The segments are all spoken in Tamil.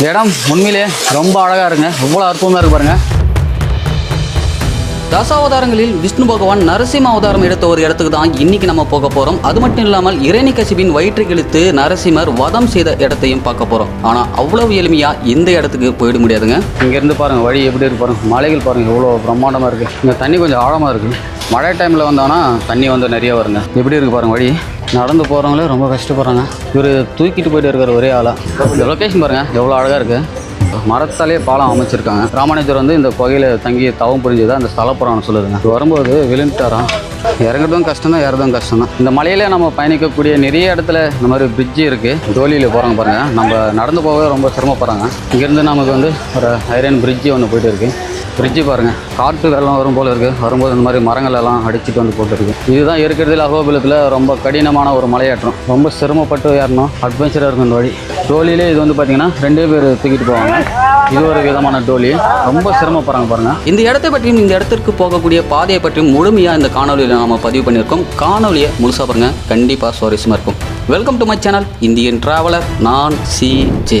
இடம் உண்மையிலே ரொம்ப அழகாக இருங்க எவ்வளோ அற்புதமாக இருக்கு பாருங்கள் தசாவதாரங்களில் விஷ்ணு பகவான் நரசிம்ம அவதாரம் எடுத்த ஒரு இடத்துக்கு தான் இன்னைக்கு நம்ம போக போறோம். அது மட்டும் இல்லாமல் இறைனி கசிபின் வயிற்று கிழித்து நரசிம்மர் வதம் செய்த இடத்தையும் பார்க்க போறோம். ஆனா அவ்வளவு எளிமையா இந்த இடத்துக்கு போயிட முடியாதுங்க. இங்க இருந்து பாருங்க வழி எப்படி இருக்கு பாருங்க. மலைகள் பாருங்க எவ்வளோ பிரம்மாண்டமா இருக்கு. இங்க தண்ணி கொஞ்சம் ஆழமா இருக்கு. மழை டைம்ல வந்தோன்னா தண்ணி வந்து நிறைய வருங்க. எப்படி இருக்கு பாருங்க வழி. நடந்து போறவங்களே ரொம்ப கஷ்டப்படுறாங்க. இவர் தூக்கிட்டு போயிட்டு இருக்கிற ஒரே ஆளா. இந்த லொக்கேஷன் பாருங்க எவ்வளோ அழகா இருக்கு. மரத்தாலே பாலம் அமைச்சிருக்காங்க. ராமானுஜர் வந்து இந்த புகையில தங்கி தவம் புரிஞ்சதா அந்த ஸ்தல புராணம் சொல்லுதுங்க. வரும்போது விழுந்துட்டாராம். இறங்குறதும் கஷ்டம் தான் ஏறதும் கஷ்டம் தான் இந்த மலையில நம்ம பயணிக்கக்கூடிய நிறைய இடத்துல இந்த மாதிரி பிரிட்ஜு இருக்கு. தோழியில் போகிறாங்க பாருங்க. நம்ம நடந்து போகவே ரொம்ப சிரமப்படுறாங்க. இங்கேருந்து நமக்கு வந்து ஒரு ஐரன் பிரிட்ஜு ஒன்று போயிட்டு இருக்கு. ஃப்ரிட்ஜு பாருங்கள் காற்று வெள்ளம் வரும் போல இருக்குது வரும்போது இந்த மாதிரி மரங்கள் எல்லாம் அடிச்சுட்டு வந்து போட்டுருக்கு. இதுதான் இருக்கிறதுல அகோபிலத்தில் ரொம்ப கடினமான ஒரு மலையேற்றம். ரொம்ப சிரமப்பட்டு ஏறணும். அட்வென்ச்சராக இருக்கும் இந்த வழி. டோலியிலே இது வந்து பார்த்தீங்கன்னா ரெண்டே பேர் தூக்கிட்டு போவாங்க. இது ஒரு விதமான டோலி. ரொம்ப சிரமப்படுறாங்க பாருங்க. இந்த இடத்தை பற்றியும் இந்த இடத்திற்கு போகக்கூடிய பாதையை பற்றியும் முழுமையாக இந்த காணொலியில் நம்ம பதிவு பண்ணியிருக்கோம். காணொலியை முழுசாக பாருங்க. கண்டிப்பாக சுவாரஸ்யமாக இருக்கும். Welcome to my channel Indian traveller நான் சி ஜே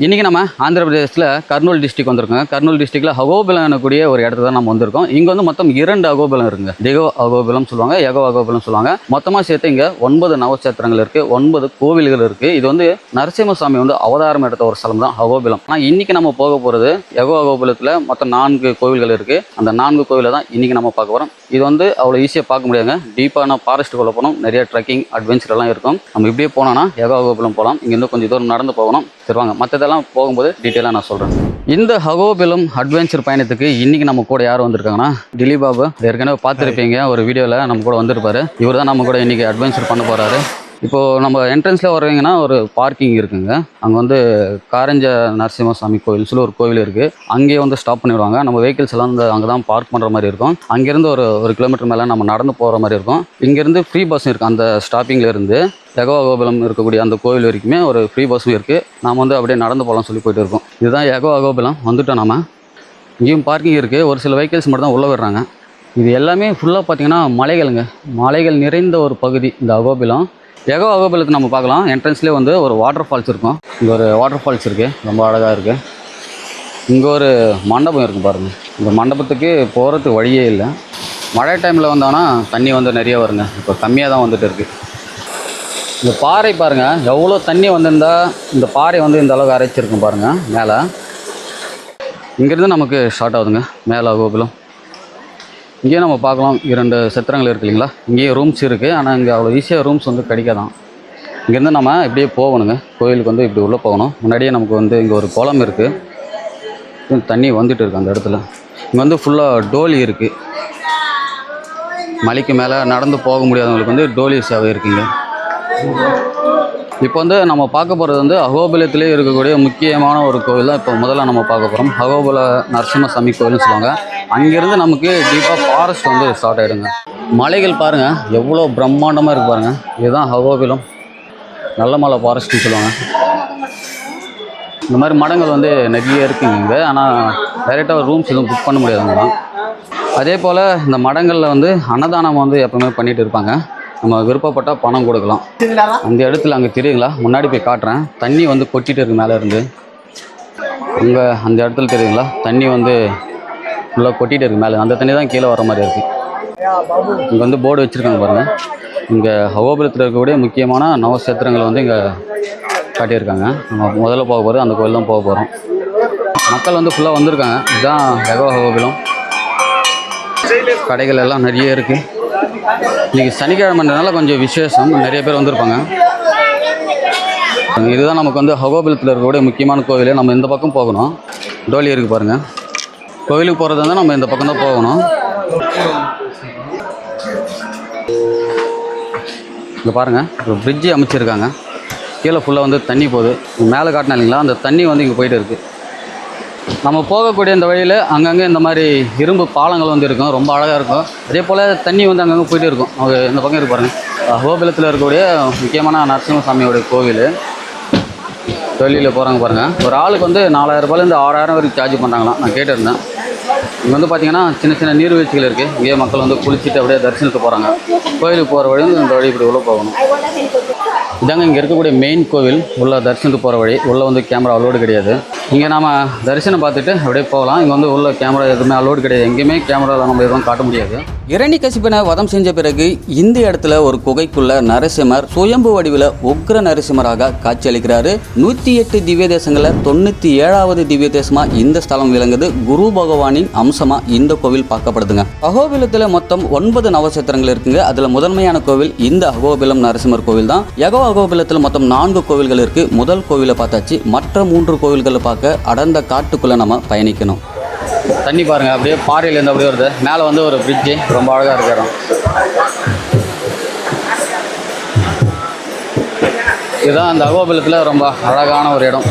இன்றைக்கி நம்ம ஆந்திர பிரதேசத்தில் கர்னூல் டிஸ்ட்ரிக் வந்திருக்கோங்க கர்னூல் டிஸ்ட்ரிக்டில் அகோபிலம் எனக்கூடிய ஒரு இடத்துல தான் நம்ம வந்திருக்கோம். இங்கே வந்து மொத்தம் இரண்டு அகோபிலம் இருக்குங்க. திகோ அகோபிலம் சொல்லுவாங்க யகோ அகோபிலம் சொல்லுவாங்க. மொத்தமாக சேர்த்து இங்கே ஒன்பது நவச்சத்திரங்கள் இருக்குது ஒன்பது கோவில்கள் இருக்குது இது வந்து நரசிம்மசாமி வந்து அவதாரம் எடுத்த ஒரு ஸ்தலம் தான் அகோபிலம். ஆனால் இன்றைக்கி நம்ம போக போகிறது யகோ அகோபிலத்தில் மொத்தம் நான்கு கோவில்கள் இருக்குது அந்த நான்கு கோவிலை தான் இன்றைக்கி நம்ம பார்க்க போகிறோம் இது வந்து அவ்வளோ ஈஸியாக பார்க்க முடியாதுங்க. டீப்பான ஃபாரஸ்ட்டுக்குள்ளே போகணும் நிறைய ட்ரெக்கிங் அட்வென்ச்சர் எல்லாம் இருக்கும். நம்ம இப்படியே போனோம்னா எகோ அகோபிலம் போகலாம் இங்கேருந்து கொஞ்சம் தூரம் நடந்து போகணும். சரி வாங்க. இதெல்லாம் போகும்போது டீட்டெயிலாக நான் சொல்கிறேன் இந்த ஹகோபிலம் அட்வென்ச்சர் பயணத்துக்கு இன்றைக்கி நம்ம கூட யார் வந்திருக்காங்கன்னா திலீப் பாபு. ஏற்கனவே பார்த்துருப்பீங்க ஒரு வீடியோவில் நம்ம கூட வந்திருப்பாரு. இவர் தான் நம்ம கூட இன்றைக்கி அட்வென்ச்சர் பண்ண போகிறாரு இப்போது நம்ம என்ட்ரன்ஸில் வருவீங்கன்னா ஒரு பார்க்கிங் இருக்குங்க. அங்கே வந்து காரஞ்ச நரசிம்மசாமி கோவில் சொல்லி ஒரு கோவில் இருக்குது அங்கேயே வந்து ஸ்டாப் பண்ணிடுவாங்க. நம்ம வெஹிக்கிள்ஸ் எல்லாம் வந்து அங்கே தான் பார்க் பண்ணுற மாதிரி இருக்கும். அங்கேருந்து ஒரு ஒரு கிலோமீட்டர் மேலே நம்ம நடந்து போகிற மாதிரி இருக்கும். இங்கேருந்து ஃப்ரீ பஸ் இருக்குது அந்த ஸ்டாப்பிங்கில் இருந்து யகோவா கோபுலம் இருக்கக்கூடிய அந்த கோவில் வரைக்குமே ஒரு ஃப்ரீ பஸ்ஸும் இருக்குது நாம் வந்து அப்படியே நடந்து போகலாம் சொல்லி போயிட்டு இருக்கோம். இதுதான் ஏகவா கோபுலம் வந்துவிட்டோம் நம்ம இங்கேயும் பார்க்கிங் இருக்குது ஒரு சில வெஹிக்கிள்ஸ் மட்டும் தான் உள்ளே வர்றாங்க இது எல்லாமே ஃபுல்லாக பார்த்தீங்கன்னா மலைகளுங்க. மலைகள் நிறைந்த ஒரு பகுதி இந்த அகோபிலம் எகோ அகோபிலத்தை நம்ம பார்க்கலாம். என்ட்ரன்ஸ்லேயே வந்து ஒரு வாட்டர் ஃபால்ஸ் இருக்கும். இங்கே ஒரு வாட்டர் ஃபால்ஸ் இருக்குது ரொம்ப அழகாக இருக்குது இங்கே ஒரு மண்டபம் இருக்குது பாருங்கள் இந்த மண்டபத்துக்கு போகிறதுக்கு வழியே இல்லை. மழை டைமில் வந்தோன்னா தண்ணி வந்து நிறைய வருங்க. இப்போ கம்மியாக தான் வந்துட்டு இருக்குது இந்த பாறை பாருங்கள் எவ்வளோ தண்ணி வந்திருந்தா இந்த பாறை வந்து இந்த அளவுக்கு அரைச்சிருக்கும் பாருங்கள் மேலே. இங்கேருந்து நமக்கு ஸ்டார்ட் ஆகுதுங்க. மேலே கோகுலம் இங்கேயே நம்ம பார்க்கலாம். இரண்டு சத்திரங்கள் இருக்கு இல்லைங்களா? இங்கேயே ரூம்ஸ் இருக்குது ஆனால் இங்கே அவ்வளோ ஈஸியாக ரூம்ஸ் வந்து கிடைக்காதான். இங்கேருந்து நம்ம இப்படியே போகணுங்க. கோயிலுக்கு வந்து இப்படி உள்ளே போகணும். முன்னாடியே நமக்கு வந்து இங்கே ஒரு குளம் இருக்குது தண்ணி வந்துட்டு இருக்கு அந்த இடத்துல. இங்கே வந்து ஃபுல்லாக டோலி இருக்குது மலைக்கு மேலே நடந்து போக முடியாதவங்களுக்கு வந்து டோலி சேவை இருக்குங்க. இப்போ வந்து நம்ம பார்க்க போகிறது வந்து அகோபலத்திலே இருக்கக்கூடிய முக்கியமான ஒரு கோவில் தான் இப்போ முதல்ல நம்ம பார்க்க போகிறோம் அகோபல நரசிம்மசாமி கோவில்னு சொல்லுவாங்க. அங்கேருந்து நமக்கு டீப்பாக ஃபாரஸ்ட் வந்து ஸ்டார்ட் ஆகிடுங்க மலைகள் பாருங்கள் எவ்வளோ பிரம்மாண்டமாக இருக்கு பாருங்கள் இதுதான் அகோபிலம். நல்ல மலை ஃபாரஸ்ட்னு சொல்லுவாங்க. இந்த மாதிரி மடங்கள் வந்து நிறைய இருக்குங்க இங்கே. ஆனால் டைரெக்டாக ரூம்ஸ் எதுவும் புக் பண்ண முடியாதுங்க. அதே போல் இந்த மடங்களில் வந்து அன்னதானம் வந்து எப்போவுமே பண்ணிகிட்டு இருப்பாங்க. நம்ம விருப்பப்பட்டால் பணம் கொடுக்கலாம். அந்த இடத்துல அங்கே தெரியுங்களா முன்னாடி போய் காட்டுறேன். தண்ணி வந்து கொட்டிட்டு இருக்கு மேலே இருந்து. அங்கே அந்த இடத்துல தெரியுங்களா தண்ணி வந்து ஃபுல்லாக கொட்டிட்டு இருக்கு மேலே. அந்த தண்ணி தான் கீழே வர மாதிரி இருக்குது இங்கே வந்து போர்டு வச்சுருக்காங்க பாருங்கள் இங்கே ஹவோபுரத்தில் இருக்கக்கூடிய முக்கியமான நவசத்திரங்களை வந்து இங்கே காட்டியிருக்காங்க. நம்ம முதல்ல போக போகிறது அந்த கோயில் தான் போக போகிறோம் மக்கள் வந்து ஃபுல்லாக வந்திருக்காங்க. இதுதான் யகோ ஹவோபிலம் கடைகள் எல்லாம் நிறைய இருக்குது இன்றைக்கி சனிக்கிழமைன்றனால கொஞ்சம் விசேஷம். நிறைய பேர் வந்திருப்பாங்க. இதுதான் நமக்கு வந்து ஹகோபிலத்தில் இருக்கக்கூடிய முக்கியமான கோவில் நம்ம இந்த பக்கம் போகணும். டோலி இருக்குது பாருங்கள் கோவிலுக்கு போகிறது வந்து நம்ம இந்த பக்கம் தான் போகணும். இங்கே பாருங்கள் ஒரு பிரிட்ஜு அமைச்சிருக்காங்க. கீழே ஃபுல்லாக வந்து தண்ணி போகுது. மேலே காட்டினா இல்லைங்களா? அந்த தண்ணி வந்து இங்கே போயிட்டு இருக்குது நம்ம போகக்கூடிய இந்த வழியில் அங்கங்கே இந்த மாதிரி இரும்பு பாலங்கள் வந்து இருக்கும். ரொம்ப அழகாக இருக்கும். அதே போல் தண்ணி வந்து அங்கங்கே போயிட்டு இருக்கும். அவங்க இந்த பக்கம் இருக்கு பாருங்கள் கோபிலத்தில் இருக்கக்கூடிய முக்கியமான நரசிம்மசாமியோடைய கோவில். வெளியில் போகிறாங்க பாருங்கள் ஒரு ஆளுக்கு வந்து நாலாயிரம் ரூபாயிலேருந்து ஆறாயிரம் வரைக்கும் சார்ஜ் பண்ணுறாங்களாம் நான் கேட்டிருந்தேன். இங்கே வந்து பார்த்திங்கன்னா சின்ன சின்ன நீர்வீழ்ச்சிகள் இருக்குது இங்கேயே மக்கள் வந்து குளிச்சுட்டு அப்படியே தரிசனத்துக்கு போகிறாங்க கோயிலுக்கு போகிற வழி வந்து இந்த வழி இப்படி உள்ள போகணும். இதாங்க இங்கே இருக்கக்கூடிய மெயின் கோவில். உள்ள தரிசனத்துக்கு போகிற வழி. உள்ளே வந்து கேமரா அலோடு கிடையாது. இங்கே நாம் தரிசனம் பார்த்துட்டு அப்படியே போகலாம். இங்கே வந்து உள்ள கேமரா எதுவுமே அலோடு கிடையாது. எங்கேயுமே கேமராவில் நம்ம எதுவும் காட்ட முடியாது. இரணி கசிப்பனை வதம் செஞ்ச பிறகு இந்த இடத்துல ஒரு குகைக்குள்ள நரசிம்மர் சுயம்பு வடிவில் உக்ர நரசிம்மராக காட்சியளிக்கிறாரு. நூற்றி எட்டு திவ்ய தேசங்களில் தொண்ணூற்றி ஏழாவது திவ்ய தேசமா இந்த ஸ்தலம் விளங்குது. குரு பகவானின் அம்சமா இந்த கோவில் பார்க்கப்படுதுங்க. அகோபிலத்தில் மொத்தம் ஒன்பது நவசத்திரங்கள் இருக்குங்க. அதுல முதன்மையான கோவில் இந்த அகோபிலம் நரசிம்மர் கோவில் தான் யகோ அகோபிலத்தில் மொத்தம் நான்கு கோவில்கள் இருக்கு. முதல் கோவிலை பார்த்தாச்சு. மற்ற மூன்று கோவில்களை பார்க்க அடர்ந்த காட்டுக்குள்ள நம்ம பயணிக்கணும். தண்ணி பாருங்கள் அப்படியே பாறையிலேருந்து அப்படியே வருது. மேலே வந்து ஒரு பிரிட்ஜு ரொம்ப அழகாக இருக்கிறோம் இடம். இதுதான் அந்த அகோபலத்தில் ரொம்ப அழகான ஒரு இடம்.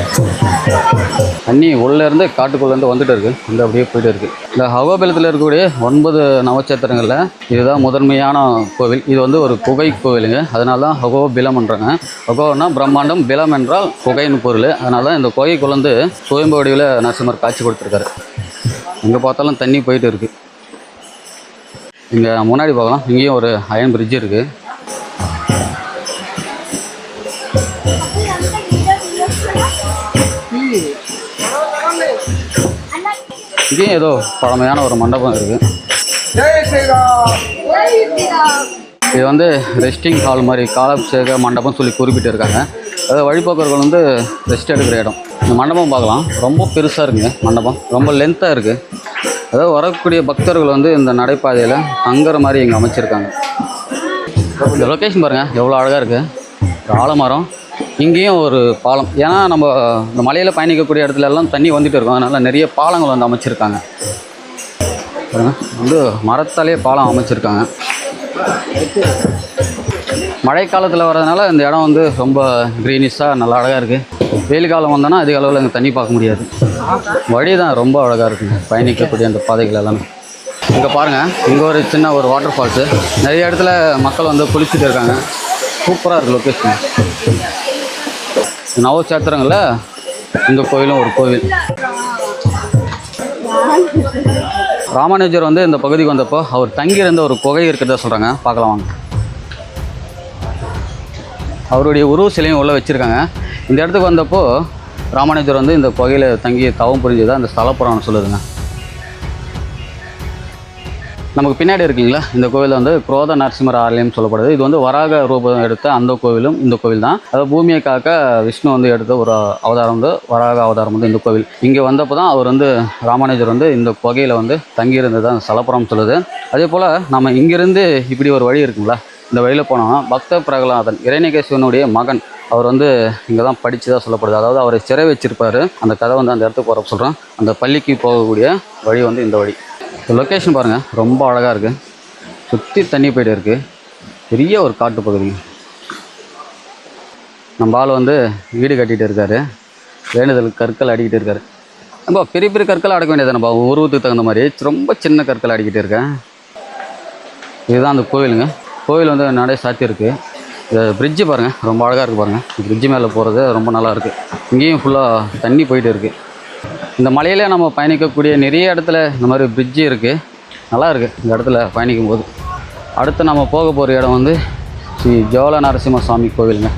தண்ணி உள்ளேருந்து காட்டுக்குள்ளேருந்து வந்துட்டு இருக்கு. இந்த அப்படியே போயிட்டு இருக்கு. இந்த அகோபலத்தில் இருக்கக்கூடிய ஒன்பது நவச்சத்திரங்களில் இதுதான் முதன்மையான கோவில். இது வந்து ஒரு குகை கோவிலுங்க. அதனால தான் அகோபிலம்ன்றாங்க. அகோன்னா பிரம்மாண்டம் பிலம் என்றால் குகைன்னு பொருள். அதனால தான் இந்த குகை குழந்து சுயம்பு வடிவில் நரசிம்மர் காட்சி கொடுத்துருக்காரு. எங்கே பார்த்தாலும் தண்ணி போயிட்டு இருக்கு. இங்கே முன்னாடி பார்க்கலாம். இங்கேயும் ஒரு அயன் பிரிட்ஜ் இருக்குது இங்கேயும் ஏதோ பழமையான ஒரு மண்டபம் இருக்குது இது வந்து ரெஸ்டிங் ஹால் மாதிரி காலபிஷேக மண்டபம் சொல்லி குறிப்பிட்டிருக்காங்க. அதாவது வழிபோக்கர்கள் வந்து ரெஸ்ட் எடுக்கிற இடம். இந்த மண்டபம் பார்க்கலாம். ரொம்ப பெருசாக இருக்குங்க மண்டபம். ரொம்ப லென்த்தாக இருக்குது அதாவது வரக்கூடிய பக்தர்கள் வந்து இந்த நடைபாதையில் தங்குற மாதிரி இங்கே அமைச்சிருக்காங்க. இந்த லொக்கேஷன் பாருங்கள் எவ்வளோ அழகாக இருக்குது ஆலமரம். இங்கேயும் ஒரு பாலம். ஏன்னா நம்ம இந்த மலையில் பயணிக்கக்கூடிய இடத்துல எல்லாம் தண்ணி வந்துட்டு இருக்கும். அதனால் நிறைய பாலங்கள் வந்து அமைச்சிருக்காங்க. வந்து மரத்தாலே பாலம் அமைச்சிருக்காங்க. மழை காலத்தில் வர்றதுனால இந்த இடம் வந்து ரொம்ப க்ரீனிஷாக நல்லா அழகாக இருக்குது வெயில் காலம் வந்தோன்னா அதிக அளவில் இங்கே தண்ணி பார்க்க முடியாது. வழி தான் ரொம்ப அழகாக இருக்குங்க பயணிக்கக்கூடிய அந்த பாதைகள் எல்லாமே. இங்கே பாருங்கள் இங்கே ஒரு சின்ன ஒரு வாட்டர் ஃபால்ஸு நிறைய இடத்துல மக்கள் வந்து குளிச்சுட்டு இருக்காங்க. சூப்பராக இருக்குது லொக்கேஷன் நவச்சத்திரங்களில் இந்த கோயிலும் ஒரு கோவில். ராமானுஜர் வந்து இந்த பகுதிக்கு வந்தப்போ அவர் தங்கியிருந்த ஒரு குகை இருக்கிறதா சொல்கிறாங்க பார்க்கலாம் வாங்க. அவருடைய உருவ சிலையும் உள்ளே வச்சுருக்காங்க. இந்த இடத்துக்கு வந்தப்போ ராமானுஜர் வந்து இந்த குகையில் தங்கி தவம் புரிஞ்சதா அந்த ஸ்தல புராணம் சொல்லுதுங்க. நமக்கு பின்னாடி இருக்கீங்களா? இந்த கோவில் வந்து குரோத நரசிம்மர் ஆலயம் சொல்லப்படுது. இது வந்து வராக ரூபம் எடுத்த அந்த கோவிலும் இந்த கோவில் தான். அதாவது பூமியை காக்க விஷ்ணு வந்து எடுத்த ஒரு அவதாரம் வந்து வராக அவதாரம் வந்து இந்த கோவில். இங்கே வந்தப்போ தான் அவர் வந்து ராமானுஜர் வந்து இந்த குகையில் வந்து தங்கியிருந்தது சலப்புறம் சொல்லுது. அதே போல் நம்ம இங்கிருந்து இப்படி ஒரு வழி இருக்குங்களா? இந்த வழியில் போனோம்னா பக்த பிரகலாதன் இறைநகேசிவனுடைய மகன் அவர் வந்து இங்கே தான் படித்ததாக சொல்லப்படுது. அதாவது அவரை சிறை வச்சிருப்பார். அந்த கதை வந்து அந்த இடத்துக்கு போகிறப்ப சொல்கிறோம் அந்த பள்ளிக்கு போகக்கூடிய வழி வந்து இந்த வழி. லொக்கேஷன் பாருங்கள் ரொம்ப அழகாக இருக்குது சுற்றி தண்ணி போய்ட்டு இருக்குது பெரிய ஒரு காட்டு பகுதி. நம்ம ஆள் வந்து வீடு கட்டிகிட்டு இருக்காரு. வேண்டுதல் கற்கள் அடிக்கிட்டு இருக்காரு. நம்ம பெரிய பெரிய கற்கள் அடக்க வேண்டியது நம்ம உருவத்துக்கு தகுந்த மாதிரி. ரொம்ப சின்ன கற்கள் அடிக்கிட்டு இருக்கேன் இதுதான் அந்த கோவிலுங்க கோவில் வந்து நடை சாத்தி இருக்குது இந்த பிரிட்ஜு பாருங்கள் ரொம்ப அழகாக இருக்குது பாருங்கள் பிரிட்ஜு மேலே போகிறது ரொம்ப நல்லா இருக்குது இங்கேயும் ஃபுல்லாக தண்ணி போயிட்டு இருக்குது இந்த மலையில் நம்ம பயணிக்கக்கூடிய நிறைய இடத்துல இந்த மாதிரி பிரிட்ஜு இருக்குது நல்லா இருக்குது இந்த இடத்துல பயணிக்கும் போது அடுத்து நம்ம போக போகிற இடம் வந்து ஸ்ரீ ஜோல நரசிம்ம சுவாமி கோவிலுங்க.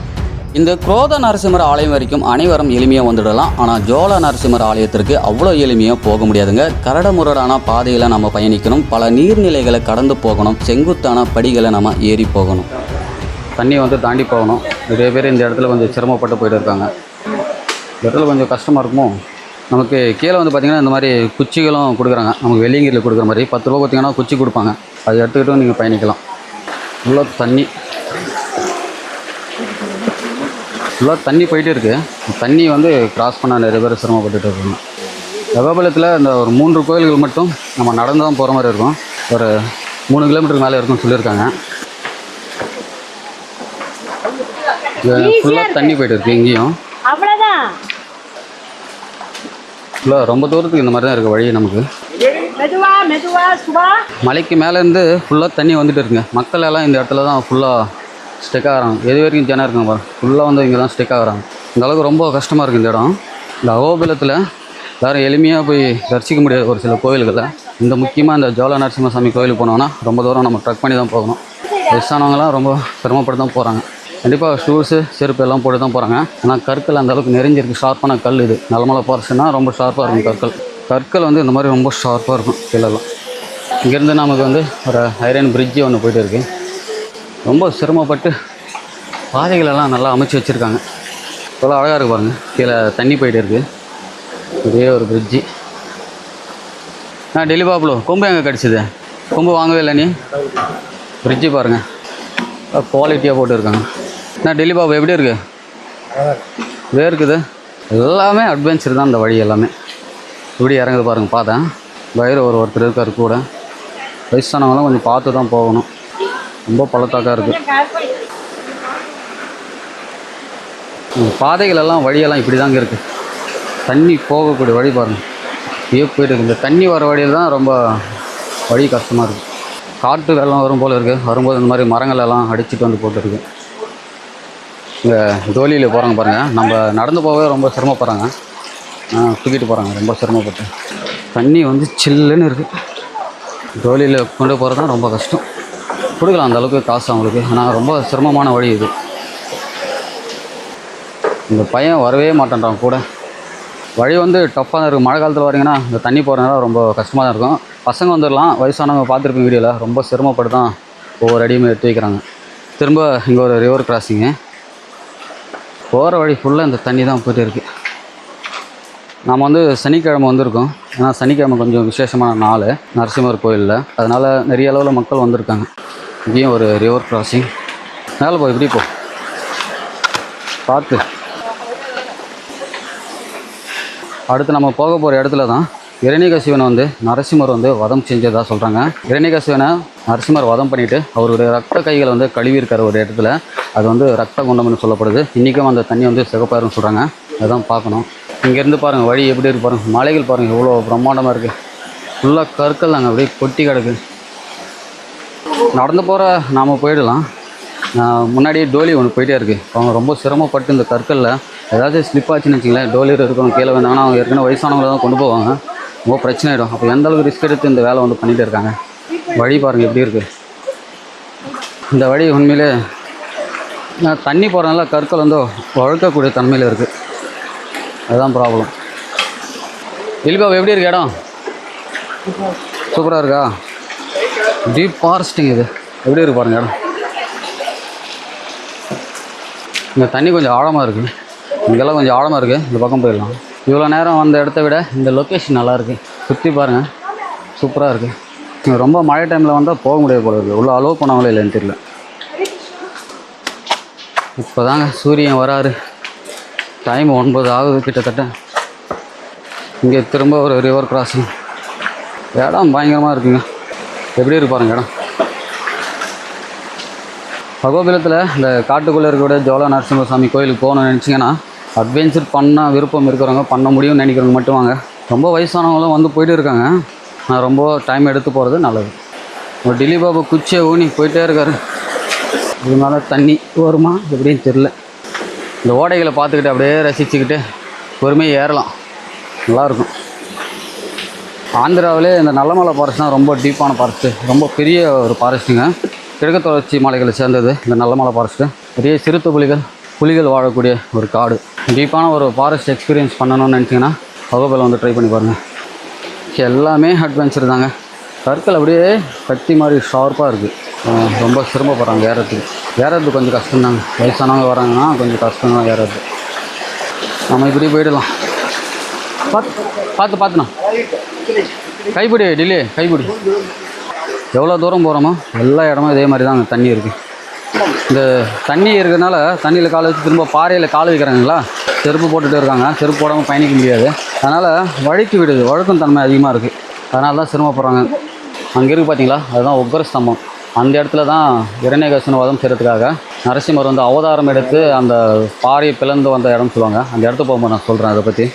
இந்த குரோத நரசிம்மர் ஆலயம் வரைக்கும் அனைவரும் எளிமையாக வந்துடலாம். ஆனால் ஜோல நரசிம்மர் ஆலயத்திற்கு அவ்வளோ எளிமையாக போக முடியாதுங்க. கரடமுரடான பாதையில் நம்ம பயணிக்கணும். பல நீர்நிலைகளை கடந்து போகணும். செங்குத்தான படிகளை நம்ம ஏறி போகணும். தண்ணி வந்து தாண்டி போகணும். நிறைய பேர் இந்த இடத்துல கொஞ்சம் சிரமப்பட்டு போயிட்டு இருக்காங்க. இந்த இடத்துல கொஞ்சம் கஷ்டமாக இருக்குமோ? நமக்கு கீழே வந்து பார்த்திங்கன்னா இந்த மாதிரி குச்சிகளும் கொடுக்குறாங்க. நமக்கு வெள்ளியங்கிரியில் கொடுக்குற மாதிரி பத்து ரூபா கொடுத்தீங்கன்னா குச்சி கொடுப்பாங்க. அதை எடுத்துக்கிட்டும் நீங்கள் பயணிக்கலாம். ஃபுல்லாக தண்ணி. ஃபுல்லாக தண்ணி போயிட்டே இருக்குது தண்ணி வந்து கிராஸ் பண்ண நிறைய பேர் சிரமப்பட்டுட்டு இருக்காங்க. நவபாலயத்தில் இந்த ஒரு மூன்று கோயில்கள் மட்டும் நம்ம நடந்து தான் போகிற மாதிரி இருக்கும். ஒரு மூணு கிலோமீட்டருக்கு மேலே இருக்கும்னு சொல்லியிருக்காங்க. ஃபுல்லாக தண்ணி போயிட்டு இருக்கு இங்கேயும் அவ்வளோதான் ஃபுல்லாக ரொம்ப தூரத்துக்கு இந்த மாதிரி தான் இருக்குது வழி நமக்கு. மலைக்கு மேலேருந்து ஃபுல்லாக தண்ணி வந்துட்டு இருக்குங்க. மக்கள் எல்லாம் இந்த இடத்துல தான் ஃபுல்லாக ஸ்டெக் ஆகிறாங்க. எது வரைக்கும் ஜனம் இருக்குங்க பாருங்க. ஃபுல்லாக வந்து இங்கே தான் ஸ்டெக் ஆகுறாங்க. இந்த அளவுக்கு ரொம்ப கஷ்டமாக இருக்குது இந்த இடம். இந்த அகோபிலத்தில் யாரும் எளிமையாக போய் தரிசிக்க முடியாது ஒரு சில கோவில்களில் இந்த முக்கியமாக இந்த ஜோல நரசிம்மசாமி கோயிலுக்கு போனோம்னா ரொம்ப தூரம் நம்ம ட்ரக் பண்ணி தான் போகணும். வயசானவங்களாம் ரொம்ப சிரமப்பட்டு தான் போகிறாங்க கண்டிப்பாக ஷூஸு செருப்பு எல்லாம் போட்டு தான் போகிறாங்க ஆனால் கற்கள் அந்தளவுக்கு நெறிஞ்சிருக்கு ஷார்ப்பான கல் இது. நல்லமலை போகிறச்சுன்னா ரொம்ப ஷார்ப்பாக இருக்கும் கற்கள். கற்கள் வந்து இந்த மாதிரி ரொம்ப ஷார்ப்பாக இருக்கும் கீழெல்லாம் இங்கேருந்து நமக்கு வந்து ஒரு ஐரன் பிரிட்ஜு ஒன்று போயிட்டு இருக்கு. ரொம்ப சிரமப்பட்டு பாதைகளெல்லாம் நல்லா அமைச்சு வச்சுருக்காங்க. இவ்வளோ அழகாக இருக்கு பாருங்கள் கீழே தண்ணி போயிட்டு இருக்குது இதே ஒரு பிரிட்ஜி ஆ டெல்லி பாப்புலோ கொம்பு எங்கே கிடச்சிது? கொம்பு வாங்கவே இல்லை நீ? பிரிட்ஜி பாருங்கள் குவாலிட்டியாக போட்டுருக்காங்க. நான் டெல்லி பாபு எப்படி இருக்கு? வேர்க்குது எல்லாமே அட்வென்ச்சர் தான் இந்த வழி எல்லாமே. இப்படி இறங்குது பாருங்கள் பார்த்தேன். வயிறு ஒரு ஒருத்தர் இருக்கார் கூட. வயசானவங்களாம் கொஞ்சம் பார்த்து தான் போகணும். ரொம்ப பள்ளத்தாக்காக இருக்குது பாதைகள் எல்லாம் வழியெல்லாம் இப்படி தாங்க இருக்குது தண்ணி போகக்கூடிய வழி பாருங்கள் இப்படியே போயிட்டு இருக்கு. இந்த தண்ணி வர வழியில் தான் ரொம்ப வழி கஷ்டமாக இருக்குது காட்டு வெள்ளம் வரும் போல் இருக்குது வரும்போது இந்த மாதிரி மரங்கள் எல்லாம் அடிச்சுட்டு வந்து போட்டுருக்கு. இந்த தோழியில் போகிறாங்க பாருங்கள் நம்ம நடந்து போகவே ரொம்ப சிரமப்படுறாங்க. தூக்கிட்டு போகிறாங்க ரொம்ப சிரமப்பட்டு. தண்ணி வந்து சில்லுன்னு இருக்குது தோழியில் கொண்டு போகிறது தான் ரொம்ப கஷ்டம். கொடுக்கலாம் அந்த அளவுக்கு காசு அவங்களுக்கு. ஆனால் ரொம்ப சிரமமான வழி இது. இந்த பையன் வரவே மாட்டேன்றான் கூட. வழி வந்து டஃப்பாக தான் இருக்குது மழை காலத்தில் வரீங்கன்னா இந்த தண்ணி போகிறதுனால ரொம்ப கஷ்டமாக தான் இருக்கும். பசங்க வந்துடலாம். வயசானவங்க பார்த்துருப்பீங்க வீடியோவில் ரொம்ப சிரமப்பட்டு தான் ஒவ்வொரு அடியுமே எடுத்து வைக்கிறாங்க திரும்ப இங்கே ஒரு ரிவர் கிராசிங்கு போகிற வழி ஃபுல்லாக இந்த தண்ணி தான் போயிட்டு இருக்குது நாம் வந்து சனிக்கிழமை வந்திருக்கோம். ஏன்னா சனிக்கிழமை கொஞ்சம் விசேஷமான நாள். நரசிம்மர் கோயிலில். அதனால் நிறைய அளவில் மக்கள் வந்திருக்காங்க. இங்கேயும் ஒரு ரிவர் கிராசிங் மேலே போ இப்படி போ. பார்த்து. அடுத்து நம்ம போக போகிற இடத்துல தான் இரணிகசிவனை வந்து நரசிம்மர் வந்து வதம் செஞ்சதாக சொல்கிறாங்க இரணிகசிவனை நரசிம்மர் வதம் பண்ணிவிட்டு அவருடைய ரத்த கைகளை வந்து கழுவியிருக்கார் ஒரு இடத்துல. அது வந்து ரத்த குண்டம்னு சொல்லப்படுது. இன்றைக்கும் அந்த தண்ணி வந்து சிகப்பாயிருன்னு சொல்கிறாங்க அதுதான் பார்க்கணும். இங்கேருந்து பாருங்கள் வழி எப்படி இருக்கு பாருங்கள் மலைகள் பாருங்கள் எவ்வளோ பிரம்மாண்டமாக இருக்குது ஃபுல்லாக கற்கள் நாங்கள் அப்படியே கொட்டி கிடக்கு. நடந்து போகிற நாம் போயிடலாம். முன்னாடியே டோலி ஒன்று போயிட்டே இருக்குது அவங்க ரொம்ப சிரமப்பட்டு இந்த கற்களில் ஏதாவது ஸ்லிப் ஆச்சுன்னு வச்சிங்களேன். டோலியில் இருக்கவங்க கீழே வந்தாங்கன்னா அவங்க ஏற்கனவே வயசானவங்களை தான் கொண்டு போவாங்க. ரொம்ப பிரச்சனை ஆகிடும் அப்போ எந்த அளவுக்கு ரிஸ்க் எடுத்து இந்த வேலை வந்து பண்ணிகிட்டு இருக்காங்க? வழி பாருங்கள் எப்படி இருக்குது இந்த வழி உண்மையிலே நான் தண்ணி போகிறனால கற்கள் வந்து வழுக்கக்கூடிய தன்மையில் இருக்குது அதுதான் ப்ராப்ளம் இல்பாபு எப்படி இருக்கு இடம்? சூப்பராக இருக்கா? டீப் ஃபாரஸ்டிங் இது. எப்படி இருக்கு பாருங்க இடம்? இங்கே தண்ணி கொஞ்சம் ஆழமாக இருக்குது இங்கெல்லாம் கொஞ்சம் ஆழமாக இருக்குது இந்த பக்கம் போயிடலாம். இவ்வளோ நேரம் வந்த இடத்த விட இந்த லொக்கேஷன் நல்லாயிருக்கு சுற்றி பாருங்கள் சூப்பராக இருக்குது ரொம்ப மழை டைமில் வந்தால் போக முடியாது போல இருக்குது உள்ள அலோவ் பண்ணாங்களே இல்லைன்னு தெரியல. இப்போ தாங்க சூரியன் வராரு. டைம் ஒன்பது ஆகுது கிட்டத்தட்ட. இங்கே திரும்ப ஒரு ரிவர் கிராசிங் இடம் பயங்கரமாக இருக்குங்க. எப்படி இருப்பாருங்க இடம். பகோபிலத்தில் இந்த காட்டுக்குள்ளே இருக்கக்கூடிய ஜோலா நரசிம்மசாமி கோயிலுக்கு போகணும்னு நினச்சிங்கன்னா அட்வென்ச்சர் பண்ண விருப்பம் இருக்கிறவங்க பண்ண முடியும்னு நினைக்கிறவங்க மட்டும் வாங்க. ரொம்ப வயசானவங்களும் வந்து போயிட்டு இருக்காங்க. நான் ரொம்ப டைம் எடுத்து போகிறது நல்லது. ஒரு டிலி பாபு குச்சியை ஊனி போயிட்டே இருக்காரு. இதனால தண்ணி வருமா எப்படின்னு தெரில இந்த ஓடைகளை பார்த்துக்கிட்டு அப்படியே ரசிச்சுக்கிட்டு பொறுமையாக ஏறலாம். நல்லாயிருக்கும். ஆந்திராவிலே இந்த நல்லமலை ஃபாரஸ்ட் தான் ரொம்ப டீப்பான ஃபாரஸ்ட்டு ரொம்ப பெரிய ஒரு ஃபாரஸ்ட்டுங்க கிழக்கு தொடர்ச்சி மலைகளை சேர்ந்தது இந்த நல்லமலை ஃபாரஸ்ட்டு பெரிய சிறுத்தை புலிகள் புலிகள் வாழக்கூடிய ஒரு காடு. டீப்பான ஒரு ஃபாரஸ்ட் எக்ஸ்பீரியன்ஸ் பண்ணணும்னு நினச்சிங்கன்னா வகுப்பில் வந்து ட்ரை பண்ணி பாருங்கள் எல்லாமே அட்வென்ச்சர் தாங்க. கற்கள் அப்படியே கத்தி மாதிரி ஷார்ப்பாக இருக்குது ரொம்ப சிரமப்படுறாங்க ஏறத்துக்கு ஏறது கொஞ்சம் கஷ்டம்தாங்க. வயசானவங்க வராங்கன்னா கொஞ்சம் கஷ்டம் தான் ஏறது. நம்ம இப்படி போயிடலாம். பார்த்து பார்த்து பார்த்துண்ணா கைப்பிடி டிலே கைப்பிடி. எவ்வளோ தூரம் போகிறோமோ எல்லா இடமும் இதே மாதிரி தாங்க தண்ணி இருக்குது இந்த தண்ணி இருக்கிறதுனால தண்ணியில் கால் வச்சு திரும்ப பாறையில் கால் வைக்கிறாங்களா செருப்பு போட்டுட்டு இருக்காங்க. செருப்பு போடாமல் பயணிக்க முடியாது. அதனால் வழுக்கி விடுது. வழுக்கும் தன்மை அதிகமாக இருக்குது அதனால தான் சிரமப்படுறாங்க. அங்கே இருக்குது பார்த்தீங்களா அதுதான் உக்ர ஸ்தம்பம். அந்த இடத்துல தான் இரண்யகசன வதம் செய்கிறதுக்காக நரசிம்மர் வந்து அவதாரம் எடுத்து அந்த பாறையை பிளந்து வந்த இடம்னு சொல்லுவாங்க. அந்த இடத்துக்கு போகும்போது நான் சொல்கிறேன் அதை பற்றி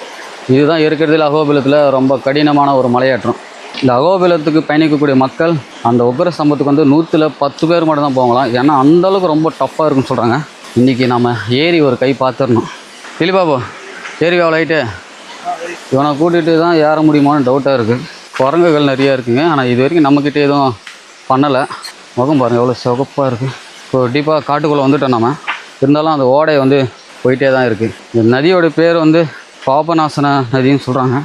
இதுதான் இருக்கிறதுல அகோபிலத்தில் ரொம்ப கடினமான ஒரு மலையேற்றம். இந்த அகோபிலத்துக்கு பயணிக்கக்கூடிய மக்கள் அந்த உக்ர ஸ்தம்பத்துக்கு வந்து நூற்றில் பத்து பேர் மட்டும் தான் போகலாம். ஏன்னா அந்தளவுக்கு ரொம்ப டஃப்பாக இருக்குன்னு சொல்கிறாங்க இன்றைக்கி நம்ம ஏறி ஒரு கை பார்த்துடணும். இல்லை பாபு ஏறி வா இவனை கூட்டிகிட்டு தான் ஏற முடியுமான்னு டவுட்டாக இருக்குது குரங்குகள் நிறையா இருக்குங்க. ஆனால் இது வரைக்கும் நம்மக்கிட்ட எதுவும் பண்ணலை. முகம் பாருங்கள் எவ்வளோ சிவப்பாக இருக்குது இப்போ டீப்பாக காட்டுக்குள்ளே வந்துட்டோம் நம்ம இருந்தாலும் அந்த ஓடை வந்து போயிட்டே தான் இருக்குது இந்த நதியோட பேர் வந்து பாபநாசன நதின்னு சொல்கிறாங்க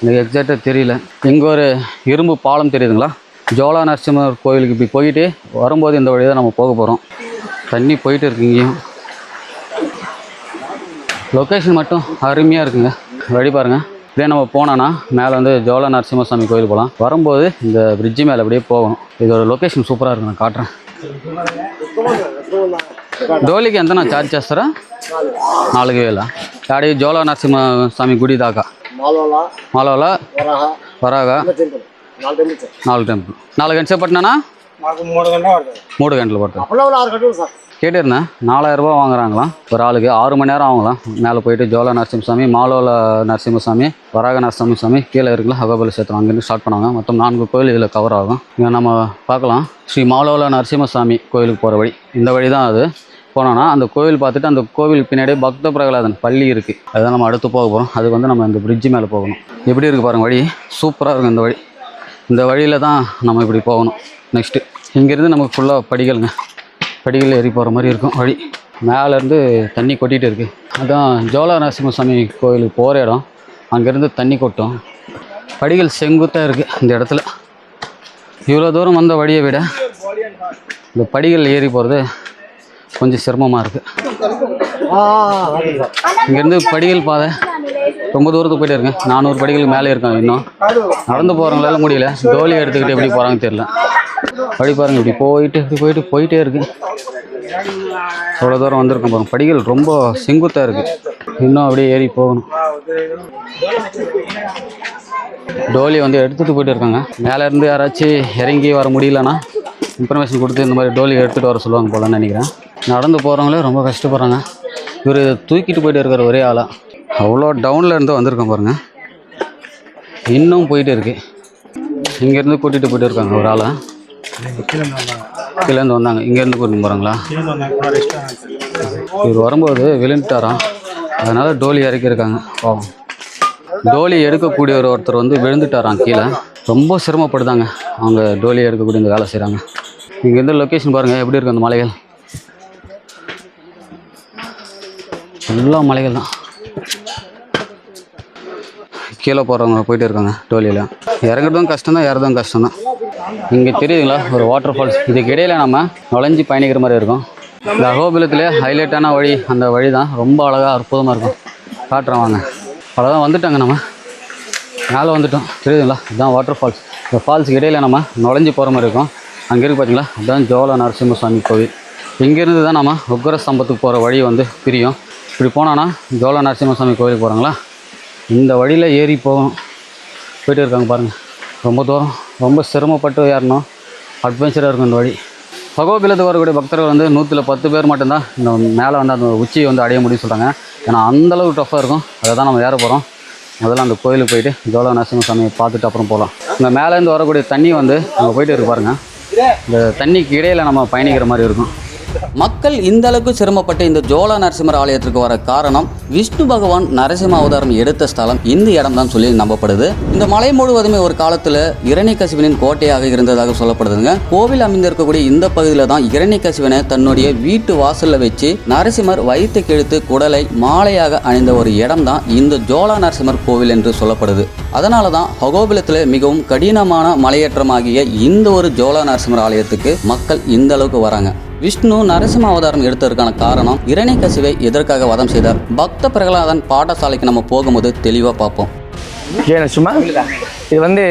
எனக்கு எக்ஸாக்டாக தெரியல. இங்கே ஒரு இரும்பு பாலம் தெரியுதுங்களா? ஜோலா நரசிம்மர் கோயிலுக்கு இப்படி போயிட்டு வரும்போது இந்த வழி தான் நம்ம போக போகிறோம் தண்ணி போயிட்டு இருக்கு இங்கேயும் லொக்கேஷன் மட்டும் அருமையாக இருக்குங்க வழி பாருங்கள் இதே நம்ம போனோன்னா மேலே வந்து ஜோலா நரசிம்மசாமி கோயில் போகலாம் வரும்போது இந்த பிரிட்ஜு மேலே அப்படியே போகணும் இதோட லொக்கேஷன் சூப்பராக இருக்கு நான் కాట్రా డోలీకి ఎంత నా ఛార్జ్ చేస్తారా నాలుగు వేల ఆడి జోలా నరసింహ స్వామి గుడి దాకా మాలోల మాలవల వరహ వరాగా టెంపుల్ నాలుగు టెంపుల్ సార్ నాలుగు టెంపుల్ నాలుగు గంటలు పట్టినానా మాకు మూడు గంటలు పడుతుంది மூணு கண்டில் படுத்தோம் అప్పుడు ఆరు గంటలు సార్ கேட்டிருந்தேன் நாலாயிரம் ரூபாய் வாங்குறாங்களாம் ஒரு ஆளுக்கு ஆறு மணி நேரம் ஆகுங்களாம் மேலே போயிட்டு ஜோலா நரசிம்மசாமி மாலோல நரசிம்மசாமி வராக நரசிம்மசாமி கீழே இருக்குல்ல அகபல சேத்திரம் அங்கேருந்து ஸ்டார்ட் பண்ணுவாங்க மொத்தம் நான்கு கோயில் இதில் கவர் ஆகும் இங்கே நம்ம பார்க்கலாம் ஸ்ரீ மாலோல நரசிம்மசாமி கோயிலுக்கு போகிற வழி இந்த வழி தான் அது போனோன்னா அந்த கோவில் பார்த்துட்டு அந்த கோவில் பின்னாடியே பக்த பிரகலாதன் பள்ளி இருக்குது அதுதான் நம்ம அடுத்து போக போகிறோம் அதுக்கு வந்து நம்ம இந்த பிரிட்ஜு மேலே போகணும் எப்படி இருக்குது பாருங்க வழி சூப்பராக இருக்கும் இந்த வழி இந்த வழியில் தான் நம்ம இப்படி போகணும். நெக்ஸ்ட்டு இங்கேருந்து நமக்கு ஃபுல்லாக படிகளுங்க படிகள் ஏறி போகிற மாதிரி இருக்கும். வழி. மேலேருந்து தண்ணி கொட்டிகிட்டு இருக்குது அதான் ஜோலா நரசிம்மசாமி கோயிலுக்கு போகிற இடம். அங்கேருந்து தண்ணி கொட்டும். படிகள் செங்குத்தாக இருக்குது இந்த இடத்துல. இவ்வளோ தூரம் வந்த வழியை விட இந்த படிகள் ஏறி போகிறது கொஞ்சம் சிரமமாக இருக்குது இங்கேருந்து படிகள் பாதை. ரொம்ப தூரத்துக்கு போயிட்டு இருக்கேன். நானூறு படிகளுக்கு மேலே இருக்கேன் இன்னும். நடந்து போகிறவங்களால முடியல. டோலி எடுத்துக்கிட்டு எப்படி போகிறாங்க தெரியல. படி பாருங்க இப்படி போயிட்டு இப்படி போயிட்டு போயிட்டே இருக்கு. அவ்வளோ தூரம் வந்திருக்கோம் பாருங்க. படிகள் ரொம்ப செங்குத்தாக இருக்குது இன்னும் அப்படியே ஏறி போகணும். டோலி வந்து எடுத்துகிட்டு போயிட்டு இருக்காங்க. மேலேருந்து யாராச்சும் இறங்கி வர முடியலன்னா இன்ஃபர்மேஷன் கொடுத்து இந்த மாதிரி டோலி எடுத்துகிட்டு வர சொல்லுவாங்க போலன்னு நினைக்கிறேன். நடந்து போகிறவங்களே ரொம்ப கஷ்டப்படுறாங்க. இவர் தூக்கிட்டு போயிட்டு இருக்கிற ஒரே ஆளாக அவ்வளோ டவுனில் இருந்து வந்திருக்கோம் பாருங்க. இன்னும் போயிட்டு இருக்கு. இங்கேருந்து கூட்டிகிட்டு போயிட்டு இருக்காங்க ஒரு ஆளை. கீழேருந்து வந்தாங்க. இங்கேருந்து கூட்டிட்டு போகிறாங்களா இவர் வரும்போது விழுந்துட்டாராம். அதனால் டோலி இறக்கியிருக்காங்க பாவம் டோலி எடுக்கக்கூடிய ஒரு ஒருத்தர் வந்து விழுந்துட்டாராம் கீழே. ரொம்ப சிரமப்படுதாங்க. அவங்க டோலி எடுக்கக்கூடிய இந்த வேலை செய்கிறாங்க இங்கேருந்து லொக்கேஷன் பாருங்கள் எப்படி இருக்குது அந்த மலைகள்? எல்லா மலைகள் தான். கீழே போகிறவங்க போயிட்டு இருக்காங்க டோலியில். இறங்குறதும் கஷ்டம் தான் ஏறதும் கஷ்டம் தான் இங்கே தெரியுதுங்களா ஒரு வாட்டர் ஃபால்ஸ் இதுக்கு இடையில நம்ம நுழைஞ்சு பயணிக்கிற மாதிரி இருக்கும். இந்த அகோபிலத்திலே ஹைலைட்டான வழி அந்த வழி தான் ரொம்ப அழகாக அற்புதமாக இருக்கும். காட்டுறோம் வாங்க. அவ்வளோதான் வந்துட்டாங்க நம்ம. மேலே வந்துட்டோம். தெரியுதுங்களா இதுதான் வாட்டர் ஃபால்ஸ் இந்த ஃபால்ஸுக்கு இடையில நம்ம நுழைஞ்சு போகிற மாதிரி இருக்கும். அங்கே இருக்கு பார்த்தீங்களா அதுதான் ஜோல நரசிம்மசாமி கோவில். இங்கேருந்து தான் நம்ம உக்ர ஸ்தம்பத்துக்கு போகிற வழி வந்து பிரியும். இப்படி போனோன்னா ஜோல நரசிம்மசாமி கோயிலுக்கு போகிறாங்களா இந்த வழியில் ஏறி போகும் போயிட்டு இருக்காங்க பாருங்கள் ரொம்ப தூரம். ரொம்ப சிரமப்பட்டு ஏறணும். அட்வென்ச்சராக இருக்கும் இந்த வழி. பகோபிலத்து வரக்கூடிய பக்தர்கள் வந்து நூற்றில் பத்து பேர் மட்டும்தான். இந்த மேலே வந்து அந்த உச்சியை வந்து அடைய முடியும்னு சொல்கிறாங்க ஏன்னா அந்தளவு டஃப்பாக இருக்கும். அதை தான் நம்ம ஏற போகிறோம் முதல்ல அந்த கோயிலுக்கு போயிட்டு கௌரவ நரசிம்ம சாமியை பார்த்துட்டு அப்புறம் போகலாம் இந்த மேலேருந்து வரக்கூடிய தண்ணி வந்து அங்கே போயிட்டு இருக்கு பாருங்கள் இந்த தண்ணிக்கு இடையில் நம்ம பயணிக்கிற மாதிரி இருக்கும். மக்கள் இந்த அளவுக்கு சிரமப்பட்டு இந்த ஜோலா நரசிம்மர் ஆலயத்திற்கு வர காரணம் விஷ்ணு பகவான் நரசிம்ம அவதாரம் எடுத்த ஸ்தலம் இந்த இடம் தான் சொல்லி நம்பப்படுது. இந்த மலை முழுவதுமே ஒரு காலத்துல இரணிகசிவனின் கோட்டையாக இருந்ததாக சொல்லப்படுதுங்க. கோவில் அமைந்திருக்கக்கூடிய இந்த பகுதியில தான் இரணிகசிவனை தன்னுடைய வீட்டு வாசல்ல வச்சு நரசிம்மர் வயிற்று கிழித்து குடலை மாலையாக அணிந்த ஒரு இடம் தான் இந்த ஜோலா நரசிம்மர் கோவில் என்று சொல்லப்படுது. அதனால தான் அகோபிலத்தில் மிகவும் கடினமான மலையேற்றமாகிய இந்த ஒரு ஜோலா நரசிம்மர் ஆலயத்துக்கு மக்கள் இந்த அளவுக்கு வராங்க. விஷ்ணு நரசிம்ம அவதாரம் எடுத்ததற்கான காரணம் இரணிகசிவை எதற்காக வதம் செய்தார் பக்த பிரகலாதன் பாடசாலைக்கு நம்ம போகும்போது தெளிவாக பார்ப்போம் ஜெயலட்சுமா இது வந்து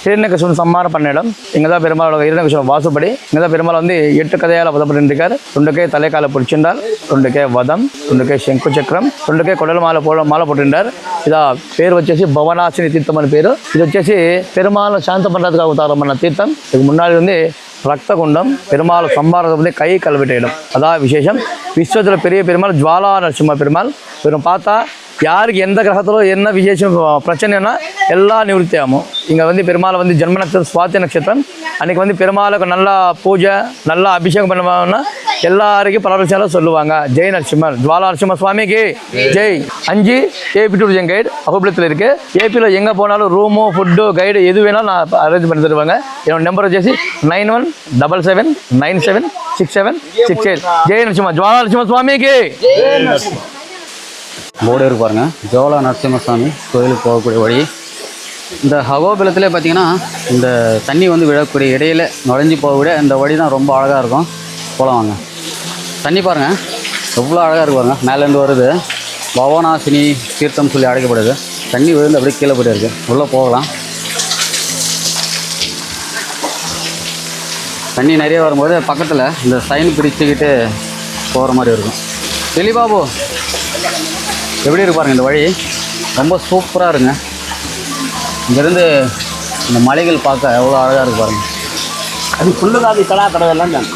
ஹிரண்யகசுவன் சம்மாரம் பண்ண இடம் இங்கே தான் பெருமாளோட ஹிரண்யகசுவன் வாசுபடி இங்கே தான் பெருமாள் வந்து எட்டு கதையால் வதப்பட்டிருக்கார் ரெண்டு கை தலைக்கால பிடிச்சிருந்தார் ரெண்டு கை வதம் ரெண்டு கை శంకు చక్రం రెండు కై కొడల మాల పోవడం మాల పుట్టిండారు ఇదా పేరు వచ్చేసి భవనాశిని తీర్థం అని పేరు ఇది వచ్చేసి పెరుమాళ శాంత பண்ணுறதுக்காக அவதாரம் பண்ண தீர்த்தம் இதுக்கு முன்னாடி வந்து ரக்தகுண்டம் பெருமாள் சம்பாரத்தை கை கல்வெட்ட இடம். அதான் விசேஷம். விஸ்வத்தில் பெரிய பெருமாள் ஜுவாலா நரசிம்ம பெருமாள். இவரை பார்த்தா யாருக்கு எந்த கிரகத்தில் என்ன விசேஷம் பிரச்சனைனா எல்லா நிவர்த்தி இங்கே வந்து பெருமாளை வந்து ஜென்ம நட்சத்திரம் சுவாத்தி நட்சத்திரம். அன்றைக்கி வந்து பெருமாளுக்கு நல்லா பூஜை நல்லா அபிஷேகம் பண்ணுவாங்கன்னா எல்லாருக்கும் பலவரிசையால் சொல்லுவாங்க. ஜெய் நரசிம்மர். ஜுவாலா நரசிம்மர் சுவாமிக்கு ஜெய். அஞ்சு ஏபி டூரிஜம் கைடு அகோபுலத்தில் இருக்குது ஏபியில் எங்கே போனாலும் ரூமு ஃபுட்டு கைடு எது வேணாலும் நான் அரேஞ்ச் பண்ணி தருவாங்க. என்னோடய number வச்சேசி nine one double seven nine seven six seven six eight. Jai Narasimhar. Jwala Narasimhar சுவாமிக்கு. போர்டு இருக்கு பாருங்கள் ஜோலா நரசிம்மசாமி கோயிலுக்கு போகக்கூடிய வழி. இந்த ஹகோபிலத்தில் பார்த்தீங்கன்னா இந்த தண்ணி வந்து விழக்கூடிய இடையில நுழைஞ்சு போகக்கூடிய இந்த வழி தான் ரொம்ப அழகாக இருக்கும். போகலாம் வாங்க. தண்ணி பாருங்கள் எவ்வளோ அழகாக இருக்கு பாருங்கள் மேலேருந்து வருது. பவனாசினி தீர்த்தம் சொல்லி அழைக்கப்படுது தண்ணி விழுந்து அப்படியே கீழே போயிட்டு இருக்குது உள்ளே போகலாம். தண்ணி நிறைய வரும்போது பக்கத்தில் இந்த சைன் பிடிச்சிக்கிட்டு போகிற மாதிரி இருக்கும். தெளிபாபு எப்படி இருப்பாருங்க இந்த வழி? ரொம்ப சூப்பராக இருங்க. இங்கேருந்து இந்த மலைகள் பார்க்க எவ்வளோ அழகாக இருக்கு பாருங்க. அது புல்லுகாதி கடா கடவெல்லாம் தான்.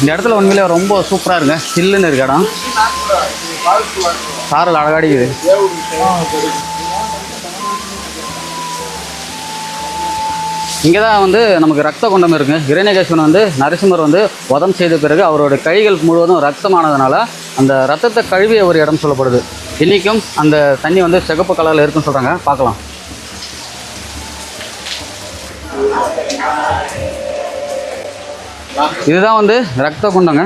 இந்த இடத்துல உண்மையிலே ரொம்ப சூப்பராக இருங்க. சில்லுன்னு இருக்க இடம். சாரல் அழகாடிக்குது இங்கே தான் வந்து நமக்கு ரத்த குண்டம் இருக்குது இரண்யகேஸ்வரன் வந்து நரசிம்மர் வந்து வதம் செய்த பிறகு அவரோட கைகள் முழுவதும் ரத்தமானதுனால அந்த ரத்தத்தை கழுவிய ஒரு இடம் சொல்லப்படுது. இன்றைக்கும் அந்த தண்ணி வந்து சிகப்பு கலரில் இருக்குன்னு சொல்கிறாங்க பார்க்கலாம். இதுதான் வந்து ரத்த குண்டங்க.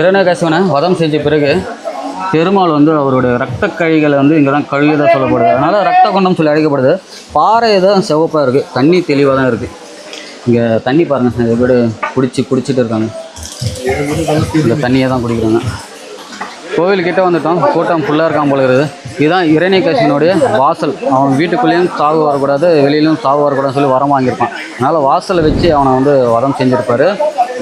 இரண்யகசிவனை வதம் செஞ்ச பிறகு பெருமாள் வந்து அவருடைய ரத்த கழிகளை வந்து இங்கே தான் கழுவியதாக சொல்லப்படுது. அதனால் ரத்த குண்டம் சொல்லி அழைக்கப்படுது. பாறை தான் சிவப்பாக இருக்குது தண்ணி தெளிவாக தான் இருக்குது இங்கே தண்ணி பாருங்கள் நிறைய பேர் குடிச்சு குடிச்சிட்டு இருக்காங்க. இந்த தண்ணியை தான் குடிக்கிறாங்க. கோவில்கிட்ட வந்துட்டோம். கூட்டம் ஃபுல்லாக இருக்கான் போல இருக்குது. இதுதான் இரணிகேசனுடைய வாசல். அவன் வீட்டுக்குள்ளேயும் சாவு வரக்கூடாது வெளியிலும் சாவு வரக்கூடாதுன்னு சொல்லி வரம் வாங்கியிருப்பான். அதனால் வாசலை வச்சு அவனை வந்து வரம் செஞ்சுருப்பாரு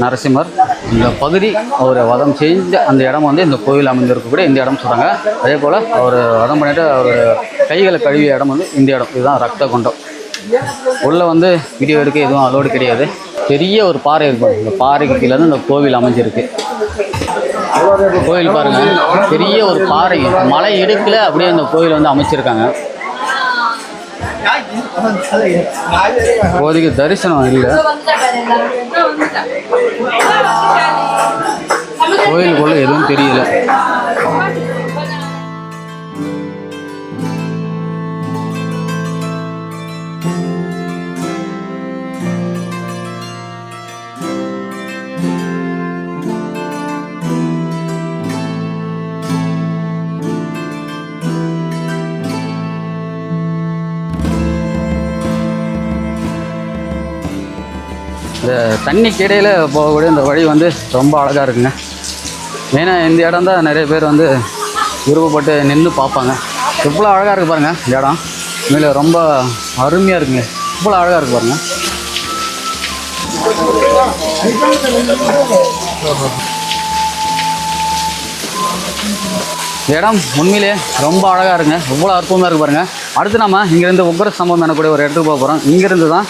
நரசிம்மர். இந்த பகுதி அவர் வதம் செஞ்ச அந்த இடம் வந்து இந்த கோவில் அமைந்திருக்கக்கூடிய இந்த இடம் சொல்கிறாங்க அதே போல் அவர் வதம் பண்ணிட்டு அவர் கைகளை கழுவிய இடம் வந்து இந்த இடம். இதுதான் ரத்த குண்டம். உள்ளே வந்து வீடியோ எடுக்க எதுவும் அலோடு கிடையாது. பெரிய ஒரு பாறை இருக்கும் இந்த பாறைக்கு கீழே இந்த கோவில் அமைஞ்சிருக்கு. கோயில் பாருங்கள் பெரிய ஒரு பாறை. மலை இடுக்கில் அப்படியே இந்த கோயில் வந்து அமைச்சிருக்காங்க. இப்போதைக்கு தரிசனம் இல்லை. கோயிலுக்குள்ள எதுவும் தெரியல. இந்த தண்ணிக்கு இடையில் போகக்கூடிய இந்த வழி வந்து ரொம்ப அழகாக இருக்குங்க. மெயினாக இந்த இடம் தான் நிறைய பேர் வந்து விருப்பப்பட்டு நின்று பார்ப்பாங்க. எவ்வளோ அழகாக இருக்குது பாருங்கள் இந்த இடம். உண்மையில ரொம்ப அருமையாக இருக்குங்க. இவ்வளோ அழகாக இருக்கு பாருங்கள் இடம் உண்மையிலே ரொம்ப அழகாக இருங்க எவ்வளோ அற்புதமாக இருக்கு பாருங்க. அடுத்து நம்ம இங்கேருந்து உக்ர சம்பவம் எனக்கூடிய ஒரு இடத்துக்கு போக போகிறோம் இங்கேருந்து தான்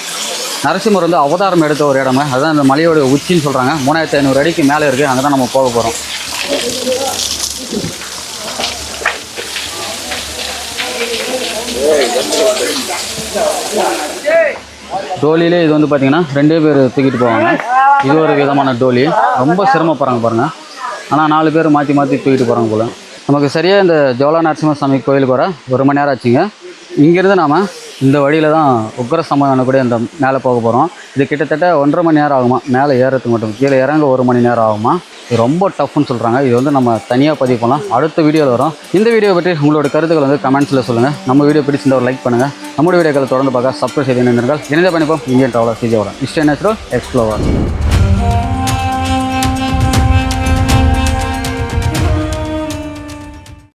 நரசிம்மர் வந்து அவதாரம் எடுத்த ஒரு இடமே அதுதான் இந்த மலையோட உச்சின்னு சொல்கிறாங்க மூணாயிரத்தி ஐநூறு அடிக்கு மேலே இருக்குது அங்கே தான் நம்ம போக போகிறோம் டோலியிலே இது வந்து பார்த்தீங்கன்னா ரெண்டே பேர் தூக்கிட்டு போவாங்க. இது ஒரு விதமான டோலி. ரொம்ப சிரமப்படுறாங்க பாருங்கள் ஆனால் நாலு பேர் மாற்றி மாற்றி தூக்கிட்டு போகிறாங்க போல். நமக்கு சரியாக இந்த ஜோலா நரசிம்மசாமி கோயிலுக்கு வர ஒரு மணி நேரம் ஆச்சுங்க. இங்கேருந்து நாம் இந்த வழியில் தான் உக்ர சமாதானம் கூட இந்த மேலே போக போகிறோம் இது கிட்டத்தட்ட ஒன்றரை மணி நேரம் ஆகுமா? மேலே ஏறத்துக்கு மட்டும். கீழே இறங்க ஒரு மணி நேரம் ஆகுமா? இது ரொம்ப டஃப்னு சொல்கிறாங்க இது வந்து நம்ம தனியாக பதிவு பண்ணலாம். அடுத்த வீடியோவில் வரும். இந்த வீடியோ பற்றி உங்களோட கருத்துக்கள் வந்து கமெண்ட்ஸில் சொல்லுங்கள் நம்ம வீடியோ பிடிச்சிருந்த ஒரு லைக் பண்ணுங்கள் நம்மளோட வீடியோக்களை தொடர்ந்து பார்க்க சப்ஸ்கிரைப் செய்து நினைங்கள் இணைந்த பண்ணிப்போம் இந்தியன் ட்ராவலர் சிஜியோட இஸ்டே நேச்சுரல் எக்ஸ்ப்ளோவர்